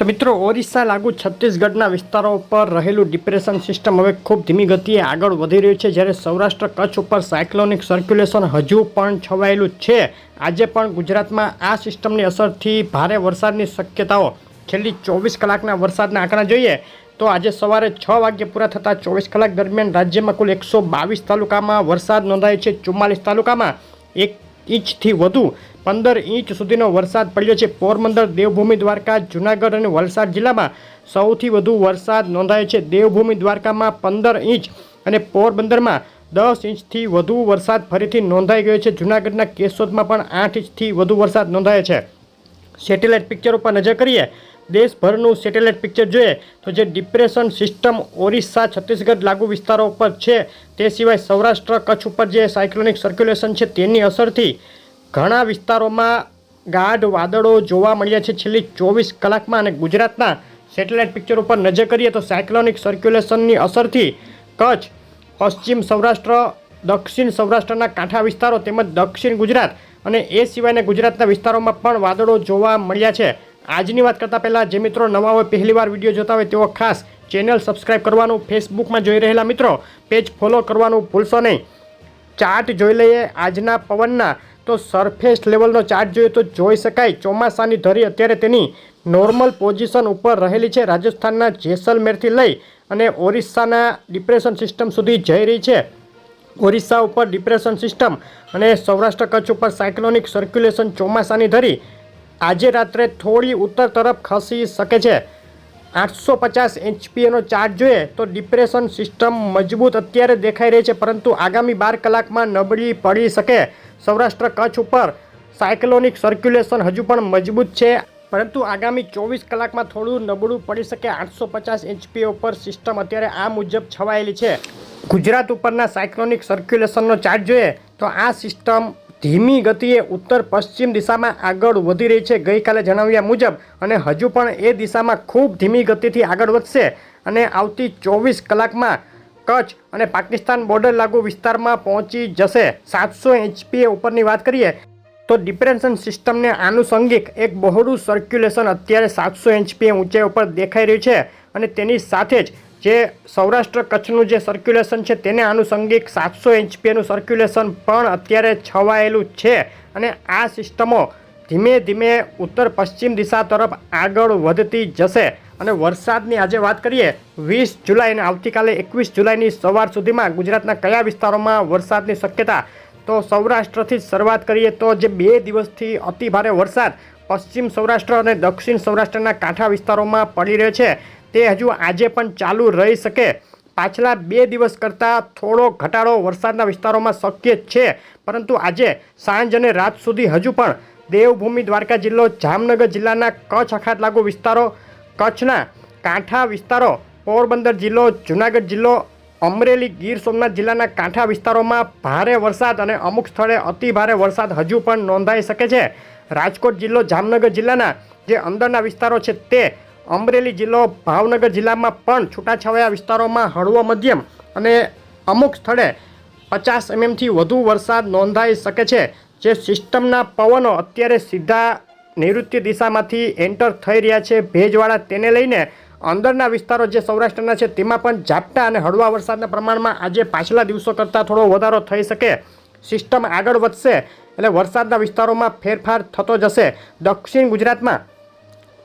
તો મિત્રો, ઓરિસ્સા લાગુ છત્તીસગઢના વિસ્તારો ઉપર રહેલું ડિપ્રેશન સિસ્ટમ હવે ખૂબ ધીમી ગતિએ આગળ વધી રહ્યું છે. જ્યારે સૌરાષ્ટ્ર કચ્છ ઉપર સાયક્લોનિક સર્ક્યુલેશન હજુ પણ છવાયેલું છે. આજે પણ ગુજરાતમાં આ સિસ્ટમની અસરથી ભારે વરસાદની શક્યતાઓ. છેલ્લી ચોવીસ કલાકના વરસાદના આંકડા જોઈએ તો આજે સવારે છ વાગ્યે પૂરા થતા ચોવીસ કલાક દરમિયાન રાજ્યમાં કુલ એકસો બાવીસ તાલુકામાં વરસાદ નોંધાયો છે. ચુમ્માલીસ તાલુકામાં એક ઇંચથી વધુ. પંદર ઇંચ સુધીનો વરસાદ પડ્યો છે. પોરબંદર, દેવભૂમિ, દ્વારકા, જૂનાગઢ અને વલસાડ જિલ્લામાં સૌથી વધુ વરસાદ નોંધાયો છે. દેવભૂમિ, દ્વારકામાં પંદર ઇંચ અને પોરબંદરમાં દસ ઇંચથી વધુ વરસાદ ફરીથી નોંધાઈ ગયો છે. જૂનાગઢના કેશોદમાં પણ આઠ ઇંચથી વધુ વરસાદ નોંધાયો છે. સેટેલાઇટ પિક્ચર ઉપર નજર કરીએ દેશભરનું સેટેલાઇટ પિક્ચર જોઈએ તો જે ડિપ્રેશન સિસ્ટમ ઓરિસ્સા છત્તીસગઢ લાગુ વિસ્તારો ઉપર છે, તે સિવાય સૌરાષ્ટ્ર કચ્છ ઉપર જે સાયક્લોનિક સર્ક્યુલેશન છે તેની અસરથી ઘણા વિસ્તારોમાં ગાઢ વાદળો જોવા મળ્યા છે. છેલ્લી ચોવીસ કલાકમાં અને ગુજરાતના સેટેલાઇટ પિક્ચર ઉપર નજર કરીએ તો સાયક્લોનિક સર્ક્યુલેશનની અસરથી કચ્છ, પશ્ચિમ સૌરાષ્ટ્ર, દક્ષિણ સૌરાષ્ટ્રના કાંઠા વિસ્તારો તેમજ દક્ષિણ ગુજરાત અને એ સિવાયના ગુજરાતના વિસ્તારોમાં પણ વાદળો જોવા મળ્યા છે. આજની વાત કરતાં પહેલાં જે મિત્રો નવા હોય પહેલીવાર વીડિયો જોતા હોય તેઓ ખાસ ચેનલ સબસ્ક્રાઇબ કરવાનું ફેસબુકમાં જોઈ રહેલા મિત્રો પેજ ફોલો કરવાનું ભૂલશો નહીં. ચાર્ટ જોઈ લઈએ આજના પવનના. તો સરફેસ લેવલનો ચાર્ટ જોઈએ તો જોઈ શકાય. ચોમાસાની ધરી અત્યારે તેની નોર્મલ પોઝિશન ઉપર રહેલી છે, રાજસ્થાનના જેસલમેરથી લઈ અને ઓરિસ્સાના ડિપ્રેશન સિસ્ટમ સુધી જઈ રહી છે. ઓરિસ્સા ઉપર ડિપ્રેશન સિસ્ટમ અને સૌરાષ્ટ્ર કચ્છ ઉપર સાયક્લોનિક સર્ક્યુલેશન ચોમાસાની ધરી આજે રાત્રે થોડી ઉત્તર તરફ ખસી શકે છે. આઠસો પચાસ એચપીએનો ચાર્જ જોઈએ તો ડિપ્રેશન સિસ્ટમ મજબૂત અત્યારે દેખાઈ રહી છે, પરંતુ આગામી બાર કલાકમાં નબળી પડી શકે. સૌરાષ્ટ્ર કચ્છ ઉપર સાયક્લોનિક સર્ક્યુલેશન હજુ પણ મજબૂત છે, પરંતુ આગામી ચોવીસ કલાકમાં થોડું નબળું પડી શકે. આઠસો પચાસ એચપી ઉપર સિસ્ટમ અત્યારે આ મુજબ છવાયેલી છે. ગુજરાત ઉપરના સાયક્લોનિક સર્ક્યુલેશનનો ચાર્જ જોઈએ તો આ સિસ્ટમ ધીમી ગતિએ ઉત્તર પશ્ચિમ દિશામાં આગળ વધી રહી છે ગઈકાલે જણાવ્યા મુજબ અને હજુ પણ એ દિશામાં ખૂબ ધીમી ગતિથી આગળ વધશે અને આવતી ચોવીસ કલાકમાં કચ્છ અને પાકિસ્તાન બોર્ડર લાગુ વિસ્તારમાં પહોંચી જશે. સાતસો એચપીએ ઉપરની વાત કરીએ તો ડિપ્રેશન સિસ્ટમને આનુષંગિક એક બહોળું સર્ક્યુલેશન અત્યારે સાતસો એચપીએ ઊંચાઈ ઉપર દેખાઈ રહ્યું છે. અને તેની સાથે જ જે સૌરાષ્ટ્ર કચ્છનું જે સર્ક્યુલેશન છે તેને આનુષંગિક સાતસો એચપીએનું સર્ક્યુલેશન પણ અત્યારે છવાયેલું છે. અને આ સિસ્ટમો ધીમે ધીમે ઉત્તર પશ્ચિમ દિશા તરફ આગળ વધતી જશે. અને વરસાદની આજે વાત કરીએ, વીસ જુલાઈ અને આવતીકાલે એકવીસ જુલાઈની સવાર સુધીમાં ગુજરાતના કયા વિસ્તારોમાં વરસાદની શક્યતા? તો સૌરાષ્ટ્રથી જ શરૂઆત કરીએ તો જે બે દિવસથી અતિભારે વરસાદ પશ્ચિમ સૌરાષ્ટ્ર અને દક્ષિણ સૌરાષ્ટ્રના કાંઠા વિસ્તારોમાં પડી રહ્યો છે. તે હજુ આજે પણ ચાલુ રહી શકે. પાછલા બે દિવસ કરતાં થોડો ઘટાડો વરસાદના વિસ્તારોમાં શક્ય છે. પરંતુ આજે સાંજ અને રાત સુધી હજુ પણ દેવભૂમિ દ્વારકા જિલ્લો, જામનગર જિલ્લાના કચ્છ અખાત લાગુ વિસ્તારો, કચ્છના કાંઠા વિસ્તારો, પોરબંદર જિલ્લો, જુનાગઢ જિલ્લો, અમરેલી, ગીર સોમનાથ જિલ્લાના કાંઠા વિસ્તારોમાં ભારે વરસાદ અને અમુક સ્થળે અતિ ભારે વરસાદ હજુ પણ નોંધાઈ શકે છે. રાજકોટ જિલ્લો, જામનગર જિલ્લાના જે અંદરના વિસ્તારો છે તે અમરેલી જિલ્લો ભાવનગર જિલ્લામાં પણ છૂટાછવાયા વિસ્તારોમાં હળવો મધ્યમ અને અમુક સ્થળે પચાસ એમએમથી વધુ વરસાદ નોંધાઈ શકે છે. જે સિસ્ટમના પવનો અત્યારે સીધા નૈઋત્ય દિશામાંથી એન્ટર થઈ રહ્યા છે. ભેજવાળા તેને લઈને અંદરના વિસ્તારો જે સૌરાષ્ટ્રના છે તેમાં પણ ઝાપટા અને હળવા વરસાદના પ્રમાણમાં આજે પાછલા દિવસો કરતાં થોડો વધારો થઈ શકે. સિસ્ટમ આગળ વધશે એટલે વરસાદના વિસ્તારોમાં ફેરફાર થતો જશે. દક્ષિણ ગુજરાતમાં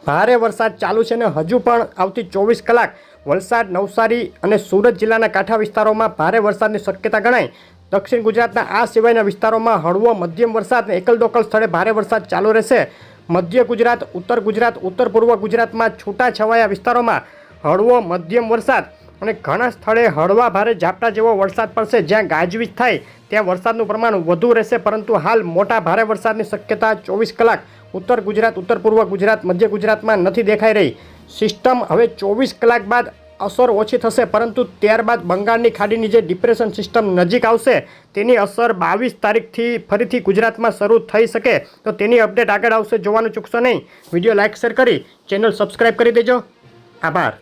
ભારે વરસાદ ચાલુ છે અને હજુ પણ આવતી ચોવીસ કલાક વલસાડ, નવસારી અને સુરત જિલ્લાના કાંઠા વિસ્તારોમાં ભારે વરસાદની શક્યતા ગણાય. દક્ષિણ ગુજરાતના આ સિવાયના વિસ્તારોમાં હળવો મધ્યમ વરસાદ અને એકલ દોકલ સ્થળે ભારે વરસાદ ચાલુ રહેશે. મધ્ય ગુજરાત, ઉત્તર ગુજરાત, ઉત્તર પૂર્વ ગુજરાતમાં છૂટાછવાયા વિસ્તારોમાં હળવો મધ્યમ વરસાદ અને ઘણા સ્થળે હળવા ભારે ઝાપટા જેવો વરસાદ પડશે. જ્યાં ગાજવીજ થાય, ત્યાં વરસાદનું પ્રમાણ વધુ રહેશે, પરંતુ હાલ મોટા ભારે વરસાદની શક્યતા ચોવીસ કલાક ઉત્તર ગુજરાત, ઉત્તર પૂર્વ ગુજરાત, મધ્ય ગુજરાતમાં નથી દેખાઈ રહી. સિસ્ટમ હવે ચોવીસ કલાક બાદ અસર ઓછી થશે, પરંતુ ત્યારબાદ બંગાળની ખાડીની જે ડિપ્રેશન સિસ્ટમ નજીક આવશે, તેની અસર બાવીસ તારીખથી ફરીથી ગુજરાતમાં શરૂ થઈ શકે. તો તેની અપડેટ આગળ આવશે, જોવાનું ચૂકશો નહીં. વીડિયો લાઇક શેર કરી, ચેનલ સબસ્ક્રાઈબ કરી દેજો. આભાર.